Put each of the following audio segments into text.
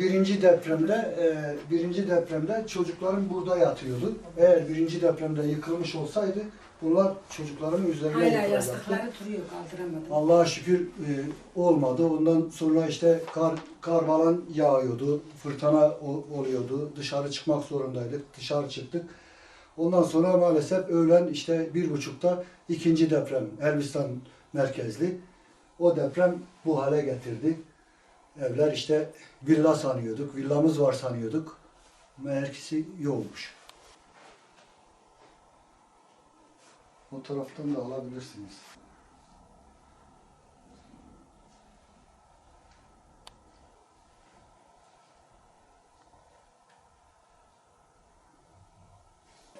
birinci depremde e, birinci depremde çocuklarım burada yatıyordu. Eğer birinci depremde yıkılmış olsaydı bunlar çocukların üzerine Hala yıkılacaktı. yastıkları duruyor kaldıramadım. Allah'a şükür e, olmadı. Ondan sonra işte kar kar falan yağıyordu. Fırtına o- oluyordu. Dışarı çıkmak zorundaydık. Dışarı çıktık. Ondan sonra maalesef öğlen işte bir buçukta ikinci deprem Elbistan merkezli. O deprem bu hale getirdi. Evler işte villa sanıyorduk. Villamız var sanıyorduk. Meğerkisi yokmuş. O taraftan da alabilirsiniz.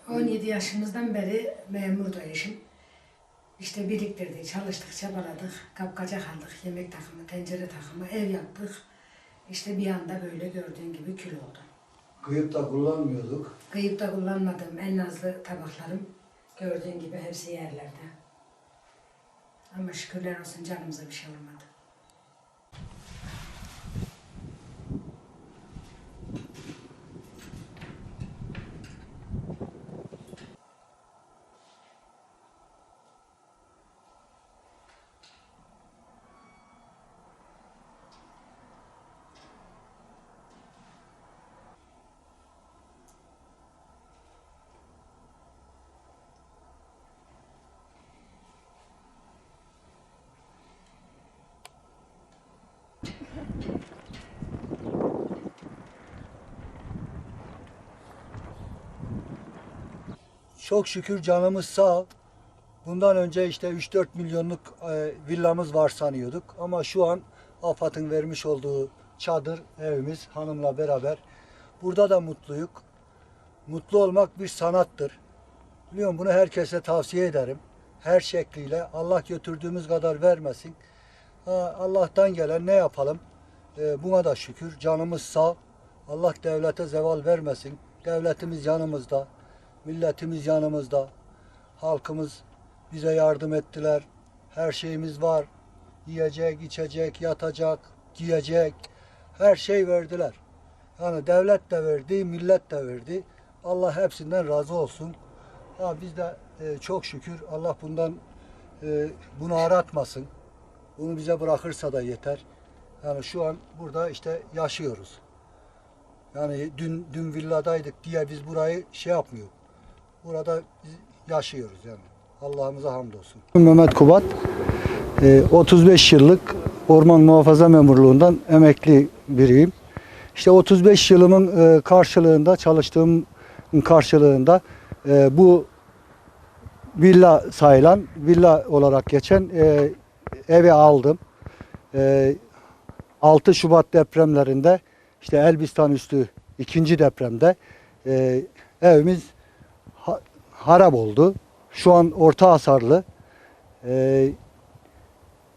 Hı. 17 yaşımızdan beri memurdu. İşte biriktirdik, çalıştık, çabaladık, kapkaca kaldık, yemek takımı, tencere takımı, ev yaptık. İşte bir anda böyle gördüğün gibi kül oldu. Kıyıp da kullanmıyorduk. Kıyıp da kullanmadığım en nazlı tabaklarım gördüğün gibi hepsi yerlerde. Ama şükürler olsun canımıza bir şey olmadı. Çok şükür canımız sağ. Bundan önce işte 3-4 milyonluk e, villamız var sanıyorduk. Ama şu an AFAD'ın vermiş olduğu çadır evimiz hanımla beraber. Burada da mutluyuk. Mutlu olmak bir sanattır. Biliyorum bunu herkese tavsiye ederim. Her şekliyle Allah götürdüğümüz kadar vermesin. Allah'tan gelen ne yapalım? E, buna da şükür. Canımız sağ. Allah devlete zeval vermesin. Devletimiz yanımızda. Milletimiz yanımızda. Halkımız bize yardım ettiler. Her şeyimiz var. Yiyecek, içecek, yatacak, giyecek. Her şey verdiler. Yani devlet de verdi, millet de verdi. Allah hepsinden razı olsun. Ha biz de e, çok şükür Allah bundan e, bunu aratmasın. Bunu bize bırakırsa da yeter. Yani şu an burada işte yaşıyoruz. Yani dün dün villadaydık diye biz burayı şey yapmıyor. Burada yaşıyoruz yani. Allah'ımıza hamdolsun. Mehmet Kubat, e, 35 yıllık orman muhafaza memurluğundan emekli biriyim. İşte 35 yılımın e, karşılığında, çalıştığım karşılığında e, bu villa sayılan, villa olarak geçen e, evi aldım. E, 6 Şubat depremlerinde işte Elbistan üstü ikinci depremde e, evimiz harap oldu. Şu an orta hasarlı. E,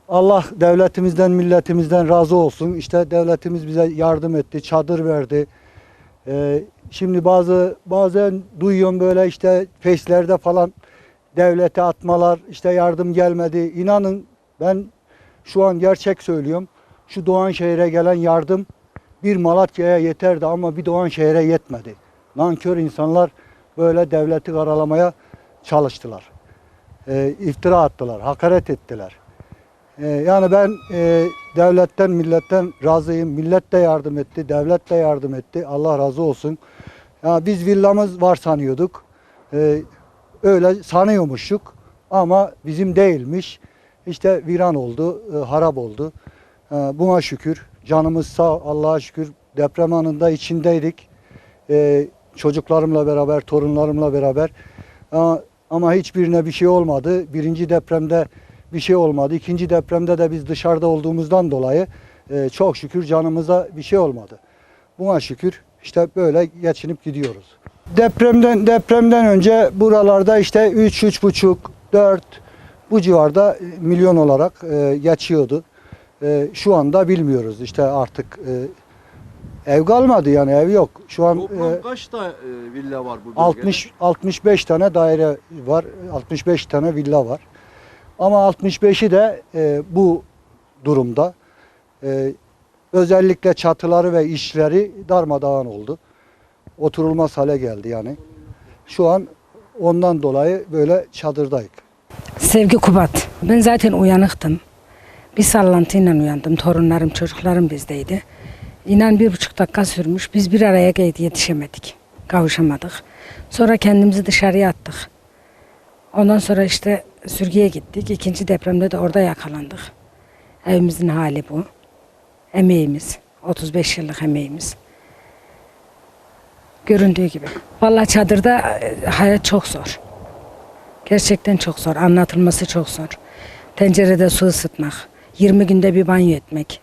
Allah devletimizden, milletimizden razı olsun. İşte devletimiz bize yardım etti, çadır verdi. E, şimdi bazı bazen duyuyorum böyle işte Face'lerde falan devlete atmalar, işte yardım gelmedi. İnanın ben şu an gerçek söylüyorum. Şu Doğanşehir'e gelen yardım bir Malatya'ya yeterdi ama bir Doğanşehir'e yetmedi. Nankör insanlar böyle devleti karalamaya çalıştılar. Ee, iftira attılar, hakaret ettiler. Ee, yani ben e, devletten, milletten razıyım. Millet de yardım etti, devlet de yardım etti. Allah razı olsun. Ya biz villamız var sanıyorduk. Ee, öyle sanıyormuşuk ama bizim değilmiş. İşte viran oldu, e, harap oldu. Ee, buna şükür. Canımız sağ, Allah'a şükür. Deprem anında içindeydik. Ee, çocuklarımla beraber, torunlarımla beraber. Ama, ama hiçbirine bir şey olmadı. Birinci depremde bir şey olmadı. İkinci depremde de biz dışarıda olduğumuzdan dolayı e, çok şükür canımıza bir şey olmadı. Buna şükür işte böyle geçinip gidiyoruz. Depremden depremden önce buralarda işte 3 3,5 4 bu civarda e, milyon olarak e, geçiyordu. E, şu anda bilmiyoruz işte artık e, ev kalmadı yani ev yok. Şu an Toplam e, kaç da e, villa var bu bölgede? 60 65 tane daire var. 65 tane villa var. Ama 65'i de e, bu durumda. E, Özellikle çatıları ve işleri darmadağın oldu. Oturulmaz hale geldi yani. Şu an ondan dolayı böyle çadırdayız. Sevgi Kubat. Ben zaten uyanıktım. Bir sallantıyla uyandım. Torunlarım, çocuklarım bizdeydi. İnan bir buçuk dakika sürmüş. Biz bir araya yetişemedik. Kavuşamadık. Sonra kendimizi dışarıya attık. Ondan sonra işte sürgüye gittik. İkinci depremde de orada yakalandık. Evimizin hali bu. Emeğimiz. 35 yıllık emeğimiz. Göründüğü gibi. Vallahi çadırda e, hayat çok zor. Gerçekten çok zor. Anlatılması çok zor. Tencerede su ısıtmak. 20 günde bir banyo etmek.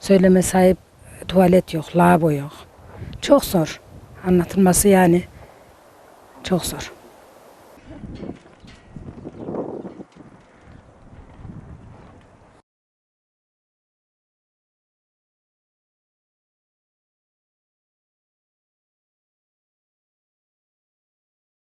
Söyleme sahip tuvalet yok, lavabo yok. Çok zor. Anlatılması yani çok zor.